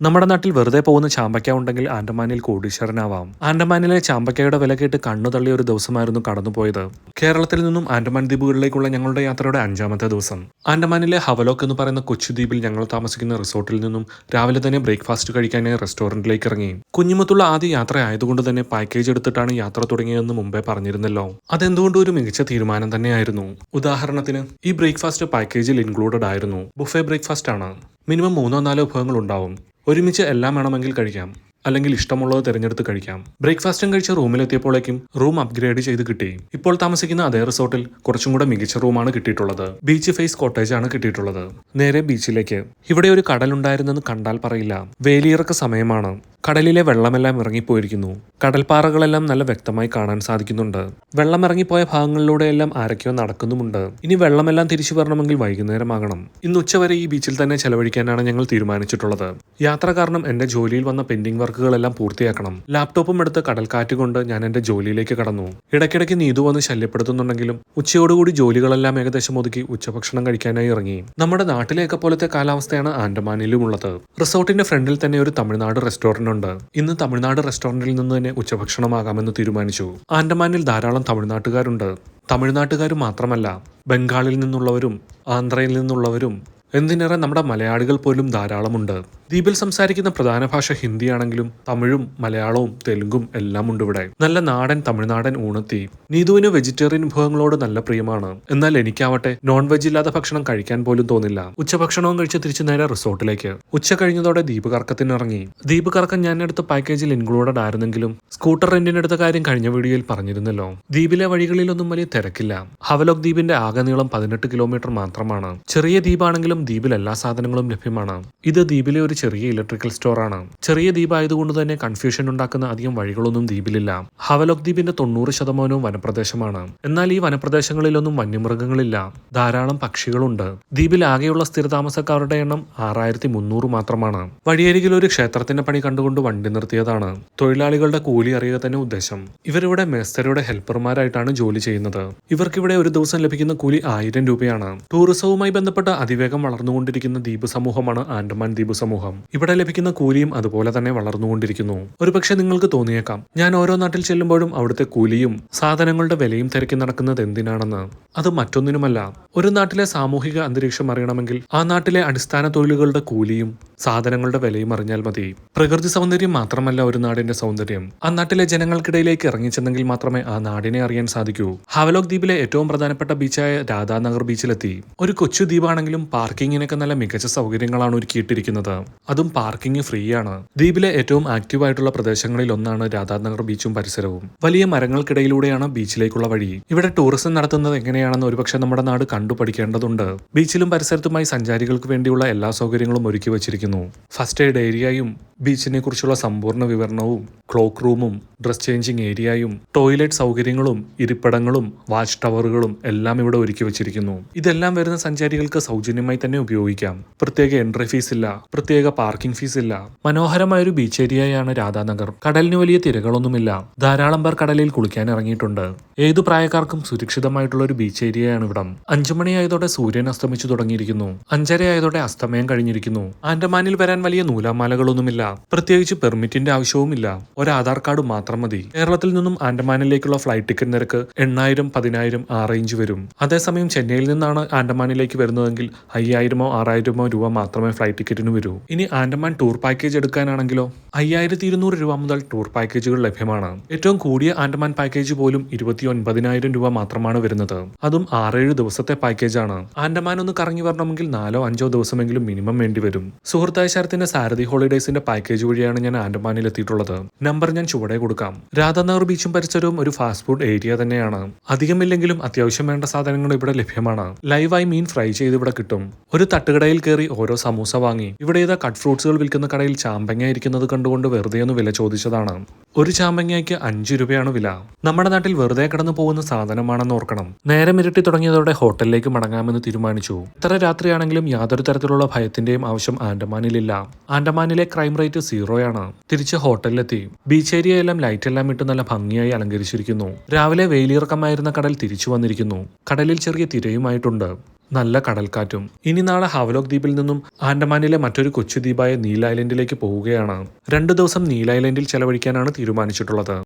നമ്മുടെ നാട്ടിൽ വെറുതെ പോകുന്ന ചാമ്പക്ക ഉണ്ടെങ്കിൽ ആൻഡമാനിൽ കോടീശ്വരനാവാം. ആൻഡമാനിലെ ചാമ്പക്കയുടെ വില കേട്ട് കണ്ണു തള്ളിയ ഒരു ദിവസമായിരുന്നു കടന്നുപോയത്. കേരളത്തിൽ നിന്നും ആൻഡമാൻ ദ്വീപുകളിലേക്കുള്ള ഞങ്ങളുടെ യാത്രയുടെ അഞ്ചാമത്തെ ദിവസം. ആൻഡമാനിലെ ഹവലോക്ക് എന്ന് പറയുന്ന കൊച്ചു ദ്വീപിൽ ഞങ്ങൾ താമസിക്കുന്ന റിസോർട്ടിൽ നിന്നും രാവിലെ തന്നെ ബ്രേക്ക്ഫാസ്റ്റ് കഴിക്കാനായി റെസ്റ്റോറന്റിലേക്ക് ഇറങ്ങി. കുഞ്ഞുമത്തുള്ള ആദ്യ യാത്ര ആയതുകൊണ്ട് തന്നെ പാക്കേജ് എടുത്തിട്ടാണ് യാത്ര തുടങ്ങിയതെന്ന് മുമ്പേ പറഞ്ഞിരുന്നല്ലോ. അതെന്തുകൊണ്ട് ഒരു മികച്ച തീരുമാനം തന്നെയായിരുന്നു? ഉദാഹരണത്തിന് ഈ ബ്രേക്ക്ഫാസ്റ്റ് പാക്കേജിൽ ഇൻക്ലൂഡഡ് ആയിരുന്നു. ബുഫേ ബ്രേക്ക്ഫാസ്റ്റ് ആണ് മിനിമം മൂന്നോ നാലോ വിഭവങ്ങൾ ഉണ്ടാവും. ഒരുമിച്ച് എല്ലാം വേണമെങ്കിൽ കഴിക്കാം. അല്ലെങ്കിൽ ഇഷ്ടമുള്ളത് തിരഞ്ഞെടുത്ത് കഴിക്കാം. ബ്രേക്ക്ഫാസ്റ്റും കഴിച്ച് റൂമിലെത്തിയപ്പോഴേക്കും റൂം അപ്ഗ്രേഡ് ചെയ്ത് കിട്ടി. ഇപ്പോൾ താമസിക്കുന്ന അതേ റിസോർട്ടിൽ കുറച്ചും കൂടെ മികച്ച റൂമാണ് കിട്ടിയിട്ടുള്ളത്. ബീച്ച് ഫേസ് കോട്ടേജ് ആണ് കിട്ടിയിട്ടുള്ളത്. നേരെ ബീച്ചിലേക്ക്. ഇവിടെ ഒരു കടലുണ്ടായിരുന്നെന്ന് കണ്ടാൽ പറയില്ല. വേലിയിറക്ക സമയമാണ്. കടലിലെ വെള്ളമെല്ലാം ഇറങ്ങിപ്പോയിരിക്കുന്നു. കടൽപ്പാറകളെല്ലാം നല്ല വ്യക്തമായി കാണാൻ സാധിക്കുന്നുണ്ട്. വെള്ളം ഇറങ്ങിപ്പോയ ഭാഗങ്ങളിലൂടെയെല്ലാം ആരൊക്കെയോ നടക്കുന്നുമുണ്ട്. ഇനി വെള്ളമെല്ലാം തിരിച്ചു വരണമെങ്കിൽ വൈകുന്നേരമാകണം. ഇന്ന് ഉച്ചവരെ ഈ ബീച്ചിൽ തന്നെ ചെലവഴിക്കാനാണ് ഞങ്ങൾ തീരുമാനിച്ചിട്ടുള്ളത്. യാത്ര കാരണം എന്റെ ജോലിയിൽ വന്ന പെൻഡിംഗ് വർക്കുകളെല്ലാം പൂർത്തിയാക്കണം. ലാപ്ടോപ്പും എടുത്ത് കടൽക്കാറ്റ് കൊണ്ട് ഞാൻ എന്റെ ജോലിയിലേക്ക് കടന്നു. ഇടയ്ക്കിടയ്ക്ക് നീതു വന്ന് ശല്യപ്പെടുത്തുന്നുണ്ടെങ്കിലും ഉച്ചയോടുകൂടി ജോലികളെല്ലാം ഏകദേശം ഒതുക്കി ഉച്ചഭക്ഷണം കഴിക്കാനായി ഇറങ്ങി. നമ്മുടെ നാട്ടിലേക്ക് പോലത്തെ കാലാവസ്ഥയാണ് ആൻഡമാനിലും ഉള്ളത് റിസോർട്ടിന്റെ ഫ്രണ്ടിൽ തന്നെ ഒരു തമിഴ്നാട് റെസ്റ്റോറന്റ് ഉണ്ട്. ഇന്ന് തമിഴ്നാട് റെസ്റ്റോറന്റിൽ നിന്ന് തന്നെ ഉച്ചഭക്ഷണമാകാമെന്ന് തീരുമാനിച്ചു. ആൻഡമാനിൽ ധാരാളം തമിഴ്നാട്ടുകാരുണ്ട്. തമിഴ്നാട്ടുകാർ മാത്രമല്ല ബംഗാളിൽ നിന്നുള്ളവരും ആന്ധ്രയിൽ നിന്നുള്ളവരും എന്തിനേറെ നമ്മുടെ മലയാളികൾ പോലും ധാരാളമുണ്ട്. ദ്വീപിൽ സംസാരിക്കുന്ന പ്രധാന ഭാഷ ഹിന്ദിയാണെങ്കിലും തമിഴും മലയാളവും തെലുങ്കും എല്ലാം ഉണ്ട് ഇവിടെ. നല്ല നാടൻ തമിഴ്നാടൻ ഊണത്തി നീതുവിന് വെജിറ്റേറിയൻ വിഭവങ്ങളോട് നല്ല പ്രിയമാണ്. എന്നാൽ എനിക്കാവട്ടെ നോൺ വെജ് ഇല്ലാത്ത ഭക്ഷണം കഴിക്കാൻ പോലും തോന്നില്ല. ഉച്ചഭക്ഷണവും കഴിച്ച് തിരിച്ചു നേരെ റിസോർട്ടിലേക്ക്. ഉച്ച കഴിഞ്ഞതോടെ ദ്വീപ് കറക്കത്തിനിറങ്ങി ദ്വീപ് കറക്കം ഞാൻ എടുത്ത പാക്കേജിൽ ഇൻക്ലൂഡഡ് ആയിരുന്നെങ്കിലും സ്കൂട്ടർ റെന്റിനെടുത്ത കാര്യം കഴിഞ്ഞ വീഡിയോയിൽ പറഞ്ഞിരുന്നല്ലോ. ദ്വീപിലെ വഴികളിലൊന്നും വലിയ തിരക്കില്ല. ഹവലോക് ദ്വീപിന്റെ ആകെ നീളം പതിനെട്ട് കിലോമീറ്റർ മാത്രമാണ്. ചെറിയ ദ്വീപാണെങ്കിലും ദ്വീപിൽ എല്ലാ സാധനങ്ങളും ലഭ്യമാണ്. ഇത് ദ്വീപിലെ ഒരു ചെറിയ ഇലക്ട്രിക്കൽ സ്റ്റോറാണ് ചെറിയ ദ്വീപ് ആയതുകൊണ്ട് തന്നെ കൺഫ്യൂഷൻ ഉണ്ടാക്കുന്ന അധികം വഴികളൊന്നും ദ്വീപിലില്ല. ഹവലോക് ദ്വീപിന്റെ തൊണ്ണൂറ് ശതമാനവും വനപ്രദേശമാണ്. എന്നാൽ ഈ വനപ്രദേശങ്ങളിലൊന്നും വന്യമൃഗങ്ങളില്ല. ധാരാളം പക്ഷികളുണ്ട്. ദ്വീപിൽ ആകെയുള്ള സ്ഥിരതാമസക്കാരുടെ എണ്ണം ആറായിരത്തി മുന്നൂറ് മാത്രമാണ്. വഴിയരികിൽ ഒരു ക്ഷേത്രത്തിന്റെ പണി കണ്ടുകൊണ്ട് വണ്ടി നിർത്തിയതാണ്. തൊഴിലാളികളുടെ കൂലി അറിയുക തന്നെ ഉദ്ദേശം. ഇവരിവിടെ മേസ്തരുടെ ഹെൽപ്പർമാരായിട്ടാണ് ജോലി ചെയ്യുന്നത്. ഇവർക്കിവിടെ ഒരു ദിവസം ലഭിക്കുന്ന കൂലി ആയിരം രൂപയാണ്. ടൂറിസവുമായി ബന്ധപ്പെട്ട അതിവേഗം വളർന്നുകൊണ്ടിരിക്കുന്ന ദ്വീപ് സമൂഹമാണ് ആൻഡമാൻ ദ്വീപ് സമൂഹം. ഇവിടെ ലഭിക്കുന്ന കൂലിയും അതുപോലെ തന്നെ വളർന്നുകൊണ്ടിരിക്കുന്നു. ഒരുപക്ഷെ നിങ്ങൾക്ക് തോന്നിയേക്കാം ഞാൻ ഓരോ നാട്ടിൽ ചെല്ലുമ്പോഴും അവിടുത്തെ കൂലിയും സാധനങ്ങളുടെ വിലയും തിരക്കി നടക്കുന്നത് എന്തിനാണെന്ന്. അത് മറ്റൊന്നിനുമല്ല ഒരു നാട്ടിലെ സാമൂഹിക അന്തരീക്ഷം അറിയണമെങ്കിൽ ആ നാട്ടിലെ അടിസ്ഥാന തൊഴിലുകളുടെ കൂലിയും സാധനങ്ങളുടെ വിലയും അറിഞ്ഞാൽ മതി. പ്രകൃതി സൗന്ദര്യം മാത്രമല്ല ഒരു നാടിന്റെ സൗന്ദര്യം. ആ നാട്ടിലെ ജനങ്ങൾക്കിടയിലേക്ക് ഇറങ്ങിച്ചെന്നെങ്കിൽ മാത്രമേ ആ നാടിനെ അറിയാൻ സാധിക്കൂ. ഹവലോക് ദ്വീപിലെ ഏറ്റവും പ്രധാനപ്പെട്ട ബീച്ചായ രാധാനഗർ ബീച്ചിലെത്തി. ഒരു കൊച്ചു ദ്വീപാണെങ്കിലും പാർക്കിങ്ങിനൊക്കെ നല്ല മികച്ച സൗകര്യങ്ങളാണ് ഒരുക്കിയിട്ടിരിക്കുന്നത്. അതും പാർക്കിംഗ് ഫ്രീ ആണ് ദ്വീപിലെ ഏറ്റവും ആക്റ്റീവ് ആയിട്ടുള്ള പ്രദേശങ്ങളിൽ ഒന്നാണ് രാധാനഗർ ബീച്ചും പരിസരവും. വലിയ മരങ്ങൾക്കിടയിലൂടെയാണ് ബീച്ചിലേക്കുള്ള വഴി. ഇവിടെ ടൂറിസം നടത്തുന്നത് എങ്ങനെയാണെന്ന് ഒരുപക്ഷെ നമ്മുടെ നാട് കണ്ടുപഠിക്കേണ്ടതുണ്ട്. ബീച്ചിലും പരിസരത്തുമായി സഞ്ചാരികൾക്ക് വേണ്ടിയുള്ള എല്ലാ സൗകര്യങ്ങളും ഒരുക്കി വച്ചിരിക്കുന്നു. ഫസ്റ്റ് എയ്ഡ് ഏരിയയും ബീച്ചിനെ കുറിച്ചുള്ള സമ്പൂർണ വിവരണവും ക്ലോക്ക് റൂമും ഡ്രസ് ചേഞ്ചിങ് ഏരിയയും ടോയ്ലറ്റ് സൗകര്യങ്ങളും ഇരിപ്പിടങ്ങളും വാച്ച് ടവറുകളും എല്ലാം ഇവിടെ ഒരുക്കി വെച്ചിരിക്കുന്നു. ഇതെല്ലാം വരുന്ന സഞ്ചാരികൾക്ക് സൗജന്യമായി തന്നെ ഉപയോഗിക്കാം. പ്രത്യേക എൻട്രി ഫീസ് ഇല്ല പ്രത്യേക പാർക്കിംഗ് ഫീസ് ഇല്ല. മനോഹരമായ ഒരു ബീച്ച് ഏരിയയാണ് രാധാനഗർ. കടലിന് വലിയ തിരകളൊന്നുമില്ല. ധാരാളം പേർ കടലിൽ കുളിക്കാൻ ഇറങ്ങിയിട്ടുണ്ട്. ഏതു പ്രായക്കാർക്കും സുരക്ഷിതമായിട്ടുള്ള ഒരു ബീച്ച് ഏരിയയാണ് ഇവിടം. അഞ്ചു മണിയായതോടെ സൂര്യൻ അസ്തമിച്ചു തുടങ്ങിയിരിക്കുന്നു. അഞ്ചര ആയതോടെ അസ്തമയം കഴിഞ്ഞിരിക്കുന്നു. ആൻഡമാനിൽ വരാൻ വലിയ നൂലാമാലകളൊന്നുമില്ല. പ്രത്യേകിച്ച് പെർമിറ്റിന്റെ ആവശ്യവുമില്ല. ഒരു ആധാർ കാർഡ് മാത്രം മതി. കേരളത്തിൽ നിന്നും ആൻഡമാനിലേക്കുള്ള ഫ്ലൈറ്റ് ടിക്കറ്റ് നിരക്ക് എണ്ണായിരം പതിനായിരം ആ റേഞ്ച് വരും. അതേസമയം ചെന്നൈയിൽ നിന്നാണ് ആൻഡമാനിലേക്ക് വരുന്നതെങ്കിൽ അയ്യായിരമോ ആറായിരമോ രൂപ മാത്രമേ ഫ്ലൈറ്റ് ടിക്കറ്റിന് വരൂ. ഇനി ആൻഡമാൻ ടൂർ പാക്കേജ് എടുക്കാനാണെങ്കിലോ? അയ്യായിരത്തി ഇരുന്നൂറ് രൂപ മുതൽ ടൂർ പാക്കേജുകൾ ലഭ്യമാണ്. ഏറ്റവും കൂടിയ ആൻഡമാൻ പാക്കേജ് പോലും ഇരുപത്തി ഒൻപതിനായിരം രൂപ മാത്രമാണ് വരുന്നത്. അതും ആറേഴ് ദിവസത്തെ പാക്കേജാണ്. ആൻഡമാൻ ഒന്ന് കറങ്ങി വരണമെങ്കിൽ നാലോ അഞ്ചോ ദിവസമെങ്കിലും മിനിമം വേണ്ടി വരും. സുഹൃത്തായ ശരത്തിന്റെ സാരഥി ഹോളിഡേസിന്റെ പാക്കേജ് വഴിയാണ് ഞാൻ ആൻഡമാനിൽ എത്തിയിട്ടുള്ളത്. നമ്പർ ഞാൻ ചുവടെ കൊടുക്കാം. രാധാനഗർ ബീച്ചും പരിസരവും ഒരു ഫാസ്റ്റ് ഫുഡ് ഏരിയ തന്നെയാണ്. അധികമില്ലെങ്കിലും അത്യാവശ്യം വേണ്ട സാധനങ്ങൾ ഇവിടെ ലഭ്യമാണ്. ലൈവായി മീൻ ഫ്രൈ ചെയ്ത് ഇവിടെ കിട്ടും. ഒരു തട്ടുകടയിൽ കയറി ഓരോ സമൂസ വാങ്ങി. ഇവിടെ ഏതാ കട്ട് ഫ്രൂട്ട്സുകൾ വിൽക്കുന്ന കടയിൽ ചാമ്പങ്ങ ഇരിക്കുന്നത് കണ്ടുകൊണ്ട് വെറുതെ ഒന്ന് വില ചോദിച്ചതാണ്. ഒരു ചാമ്പങ്ങയ്ക്ക് അഞ്ചു രൂപയാണ് വില. നമ്മുടെ നാട്ടിൽ വെറുതെ കടന്നു പോകുന്ന സാധനമാണെന്ന് ഓർക്കണം. നേരം ഇരുട്ടി തുടങ്ങിയതോടെ ഹോട്ടലിലേക്ക് മടങ്ങാമെന്ന് തീരുമാനിച്ചു. ഇത്ര രാത്രിയാണെങ്കിലും യാതൊരു തരത്തിലുള്ള ഭയത്തിന്റെയും ആവശ്യം ആൻഡമാനിലില്ല. ആൻഡമാനിലെ ക്രൈം റേറ്റ് സീറോയാണ്. തിരിച്ച് ഹോട്ടലിലെത്തി. ബീച്ച് ഏരിയയെല്ലാം ലൈറ്റ് എല്ലാം ഇട്ട് നല്ല ഭംഗിയായി അലങ്കരിച്ചിരിക്കുന്നു. രാവിലെ വെയിലിറക്കമായിരുന്ന കടൽ തിരിച്ചു വന്നിരിക്കുന്നു. കടലിൽ ചെറിയ തിരയുമായിട്ടുണ്ട്. നല്ല കടൽക്കാറ്റും. ഇനി നാളെ ഹാവലോക് ദ്വീപിൽ നിന്നും ആൻഡമാനിലെ മറ്റൊരു കൊച്ചു ദ്വീപായ നീൽ ഐലൻഡിലേക്ക് പോവുകയാണ്. രണ്ടു ദിവസം നീൽ ഐലൻഡിൽ ചെലവഴിക്കാനാണ് തീരുമാനിച്ചിട്ടുള്ളത്.